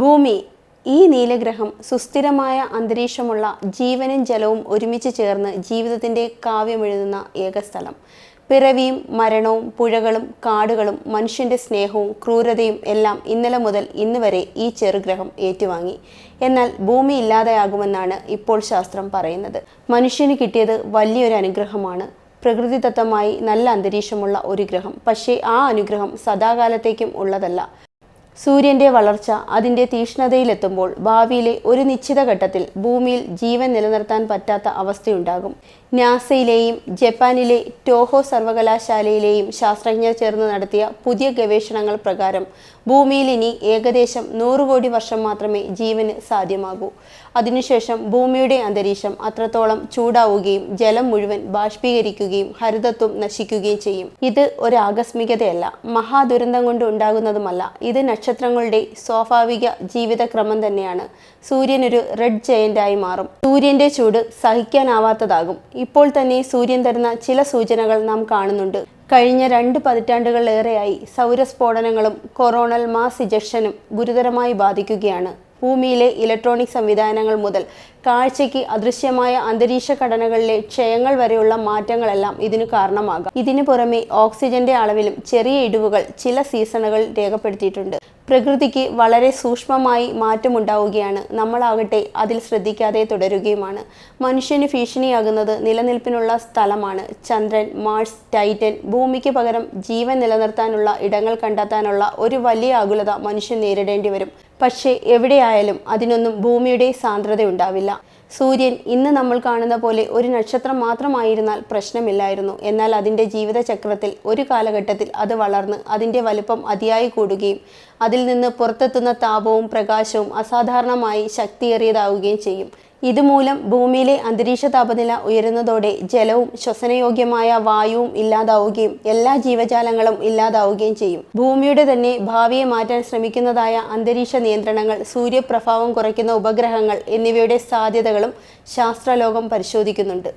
ഭൂമി ഈ നീലഗ്രഹം സുസ്ഥിരമായ അന്തരീക്ഷമുള്ള ജീവനും ജലവും ഒരുമിച്ച് ചേർന്ന് ജീവിതത്തിന്റെ കാവ്യമെഴുതുന്ന ഏക സ്ഥലം പിറവിയും മരണവും പുഴകളും കാടുകളും മനുഷ്യന്റെ സ്നേഹവും ക്രൂരതയും എല്ലാം ഇന്നലെ മുതൽ ഇന്ന് വരെ ഈ ചെറുഗ്രഹം ഏറ്റുവാങ്ങി. എന്നാൽ ഭൂമി ഇല്ലാതെയാകുമെന്നാണ് ഇപ്പോൾ ശാസ്ത്രം പറയുന്നത്. മനുഷ്യന് കിട്ടിയത് വലിയൊരു അനുഗ്രഹമാണ്. പ്രകൃതിദത്തമായി നല്ല അന്തരീക്ഷമുള്ള ഒരു ഗ്രഹം. പക്ഷേ ആ അനുഗ്രഹം സദാകാലത്തേക്കും ഉള്ളതല്ല. സൂര്യന്റെ വളർച്ച അതിന്റെ തീഷ്ണതയിലെത്തുമ്പോൾ ഭാവിയിലെ ഒരു നിശ്ചിത ഘട്ടത്തിൽ ഭൂമിയിൽ ജീവൻ നിലനിർത്താൻ പറ്റാത്ത അവസ്ഥയുണ്ടാകും. നാസയിലെയും ജപ്പാനിലെ ടോഹോ സർവകലാശാലയിലെയും ശാസ്ത്രജ്ഞർ ചേർന്ന് നടത്തിയ പുതിയ ഗവേഷണങ്ങൾ പ്രകാരം ഭൂമിയിൽ ഇനി ഏകദേശം നൂറ് കോടി വർഷം മാത്രമേ ജീവന് സാധ്യമാകൂ. അതിനുശേഷം ഭൂമിയുടെ അന്തരീക്ഷം അത്രത്തോളം ചൂടാവുകയും ജലം മുഴുവൻ ബാഷ്പീകരിക്കുകയും ഹരിതത്വം നശിക്കുകയും ചെയ്യും. ഇത് ഒരു ആകസ്മികതയല്ല മഹാദുരന്തം കൊണ്ട് ഉണ്ടാകുന്നതുമല്ല. ഇത് നക്ഷത്രങ്ങളുടെ സ്വാഭാവിക ജീവിതക്രമം തന്നെയാണ്. സൂര്യനൊരു റെഡ് ജയന്റായി മാറും. സൂര്യന്റെ ചൂട് സഹിക്കാനാവാത്തതാകും. ഇപ്പോൾ തന്നെ സൂര്യൻ തരുന്ന ചില സൂചനകൾ നാം കാണുന്നുണ്ട്. കഴിഞ്ഞ രണ്ട് പതിറ്റാണ്ടുകളിലേറെയായി സൗരസ്ഫോടനങ്ങളും കൊറോണൽ മാസ് ഇജക്ഷനും ഗുരുതരമായി ബാധിക്കുകയാണ്. ഭൂമിയിലെ ഇലക്ട്രോണിക് സംവിധാനങ്ങൾ മുതൽ കാഴ്ചയ്ക്ക് അദൃശ്യമായ അന്തരീക്ഷ ഘടനകളിലെ ക്ഷയങ്ങൾ വരെയുള്ള മാറ്റങ്ങളെല്ലാം ഇതിനു കാരണമാകാം. ഇതിനു പുറമെ ഓക്സിജന്റെ അളവിലും ചെറിയ ഇടിവുകൾ ചില സീസണുകൾ രേഖപ്പെടുത്തിയിട്ടുണ്ട്. പ്രകൃതിക്ക് വളരെ സൂക്ഷ്മമായി മാറ്റമുണ്ടാവുകയാണ്. നമ്മളാകട്ടെ അതിൽ ശ്രദ്ധിക്കാതെ തുടരുകയുമാണ്. മനുഷ്യന് ഭീഷണിയാകുന്നത് നിലനിൽപ്പിനുള്ള സ്ഥലമാണ്. ചന്ദ്രൻ മാർസ് ടൈറ്റൻ ഭൂമിക്ക് പകരം ജീവൻ നിലനിർത്താനുള്ള ഇടങ്ങൾ കണ്ടെത്താനുള്ള ഒരു വലിയ ആകുലത മനുഷ്യൻ നേരിടേണ്ടി വരും. പക്ഷേ എവിടെയായാലും അതിനൊന്നും ഭൂമിയുടെ സാന്ദ്രത ഉണ്ടാവില്ല സൂര്യൻ ഇന്ന് നമ്മൾ കാണുന്ന പോലെ ഒരു നക്ഷത്രം മാത്രമായിരുന്നാൽ പ്രശ്നമില്ലായിരുന്നു. എന്നാൽ അതിന്റെ ജീവിതചക്രത്തിൽ ഒരു കാലഘട്ടത്തിൽ അത് വളർന്ന് അതിന്റെ വലുപ്പം അതിയായി കൂടുകയും അതിൽ നിന്ന് പുറത്തെത്തുന്ന താപവും പ്രകാശവും അസാധാരണമായി ശക്തിയേറിയതാവുകയും ചെയ്യും. ഇതുമൂലം ഭൂമിയിലെ അന്തരീക്ഷ താപനില ഉയരുന്നതോടെ ജലവും ശ്വസനയോഗ്യമായ വായുവും ഇല്ലാതാവുകയും എല്ലാ ജീവജാലങ്ങളും ഇല്ലാതാവുകയും ചെയ്യും. ഭൂമിയുടെ തന്നെ ഭാവിയെ മാറ്റാൻ ശ്രമിക്കുന്നതായ അന്തരീക്ഷ നിയന്ത്രണങ്ങൾ സൂര്യപ്രഭാവം കുറയ്ക്കുന്ന ഉപഗ്രഹങ്ങൾ എന്നിവയുടെ സാധ്യതകളും ശാസ്ത്രലോകം പരിശോധിക്കുന്നുണ്ട്.